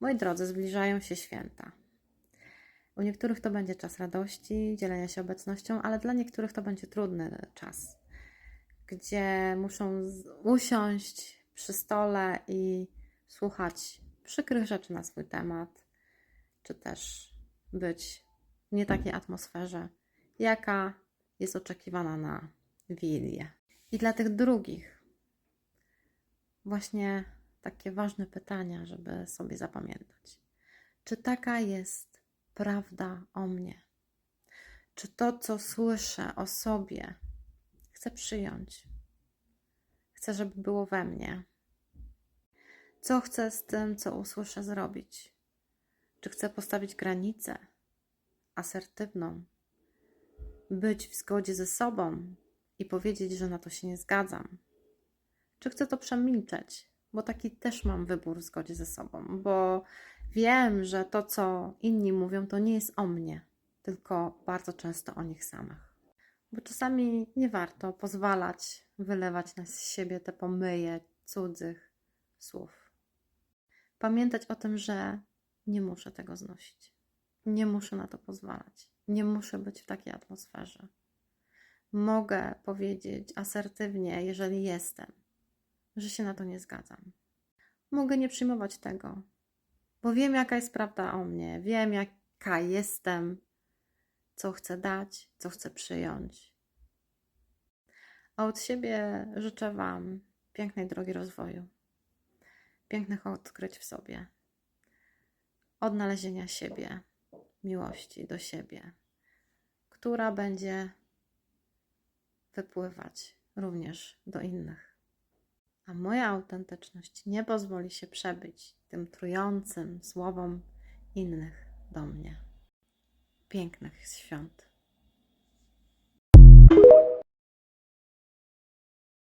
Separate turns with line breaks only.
Moi drodzy, zbliżają się święta. U niektórych to będzie czas radości, dzielenia się obecnością, ale dla niektórych to będzie trudny czas, gdzie muszą usiąść przy stole i słuchać przykrych rzeczy na swój temat, czy też być w nie takiej atmosferze, jaka jest oczekiwana na Wilię. I dla tych drugich właśnie takie ważne pytania, żeby sobie zapamiętać. Czy taka jest prawda o mnie? Czy to, co słyszę o sobie, chcę przyjąć? Chcę, żeby było we mnie. Co chcę z tym, co usłyszę, zrobić? Czy chcę postawić granicę asertywną, być w zgodzie ze sobą i powiedzieć, że na to się nie zgadzam? Czy chcę to przemilczeć? Bo taki też mam wybór w zgodzie ze sobą, bo wiem, że to, co inni mówią, to nie jest o mnie, tylko bardzo często o nich samych. Bo czasami nie warto pozwalać wylewać na siebie te pomyje cudzych słów. Pamiętać o tym, że nie muszę tego znosić. Nie muszę na to pozwalać. Nie muszę być w takiej atmosferze. Mogę powiedzieć asertywnie, jeżeli jestem, że się na to nie zgadzam. Mogę nie przyjmować tego, bo wiem, jaka jest prawda o mnie, wiem, jaka jestem, co chcę dać, co chcę przyjąć. A od siebie życzę Wam pięknej drogi rozwoju, pięknych odkryć w sobie, odnalezienia siebie, miłości do siebie, która będzie wypływać również do innych. A moja autentyczność nie pozwoli się przebyć tym trującym słowom innych do mnie. Pięknych świąt.